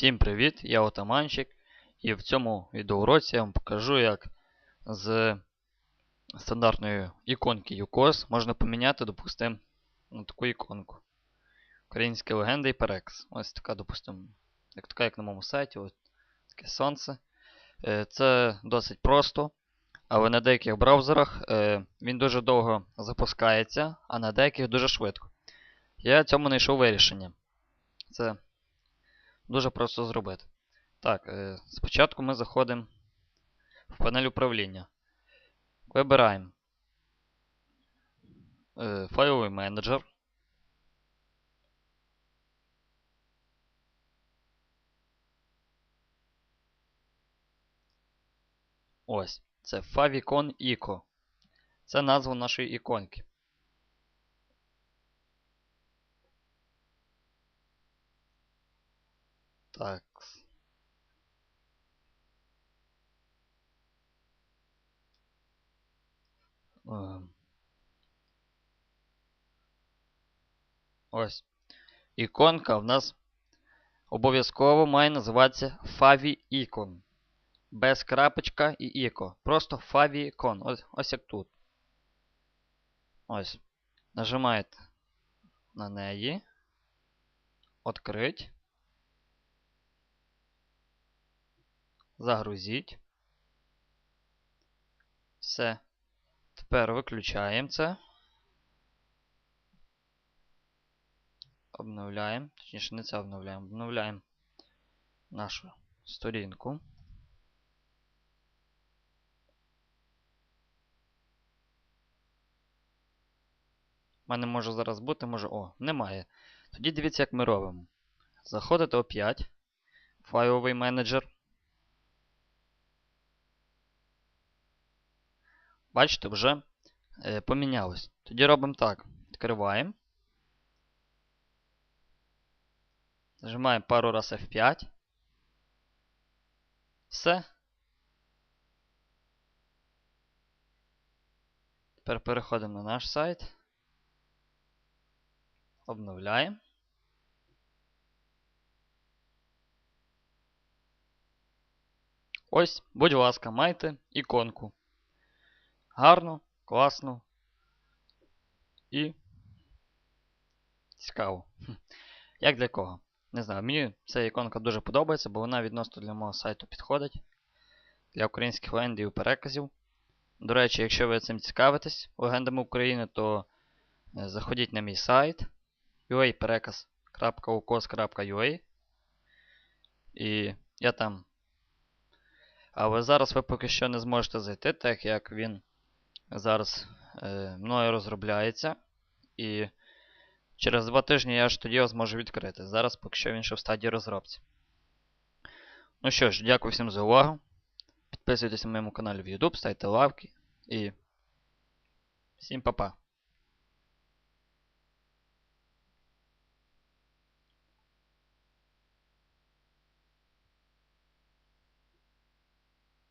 Всім привіт! Я Отаманчик, і в цьому відеоуроці я вам покажу, як з стандартної іконки UCOS можна поміняти, допустимо, на таку іконку. Українська легенда і перекс. Ось така, допустимо, як така, як на моєму сайті, ось таке сонце. Е, Це досить просто, але на деяких браузерах е, він дуже довго запускається, а на деяких дуже швидко. Я цьому знайшов вирішення. Це Дуже просто зробити. Так, е, спочатку ми заходимо в панель управління. Вибираємо е, файловий менеджер. Ось. Це Favicon Eco. Це назва нашої іконки. Так. Ем. Ось. Іконка в нас обов'язково має називатися Favy Icon. Без крапочка і іко. Просто Favy Icon. Ось, ось як тут. Ось. Нажимаєте на неї. Открить. Загрузіть. Все. Тепер виключаємо це. Обновляємо. Точніше, не це обновляємо. Обновляємо нашу сторінку. У мене може зараз бути, може. О, немає. Тоді дивіться, як ми робимо. Заходите опять. Файловий менеджер. Бачите, вже е, помінялось. Тоді робимо так. Відкриваємо. Нажимаємо пару раз F5. Все. Тепер переходимо на наш сайт. Обновляємо. Ось, будь ласка, майте іконку. Гарно, класно і цікаво. Як для кого? Не знаю, мені ця іконка дуже подобається, бо вона відносно для мого сайту підходить. Для українських легендів переказів. До речі, якщо ви цим цікавитесь легендами України, то е, заходіть на мій сайт uaperеказ.ukos.ua І я там. Але зараз ви поки що не зможете зайти, так як він зараз е, мною розробляється. І через два тижні я ж тоді його зможу відкрити. Зараз поки що він ще в стадії розробці. Ну що ж, дякую всім за увагу. Підписуйтесь на моєму каналі в YouTube, ставте лайки і всім па-па.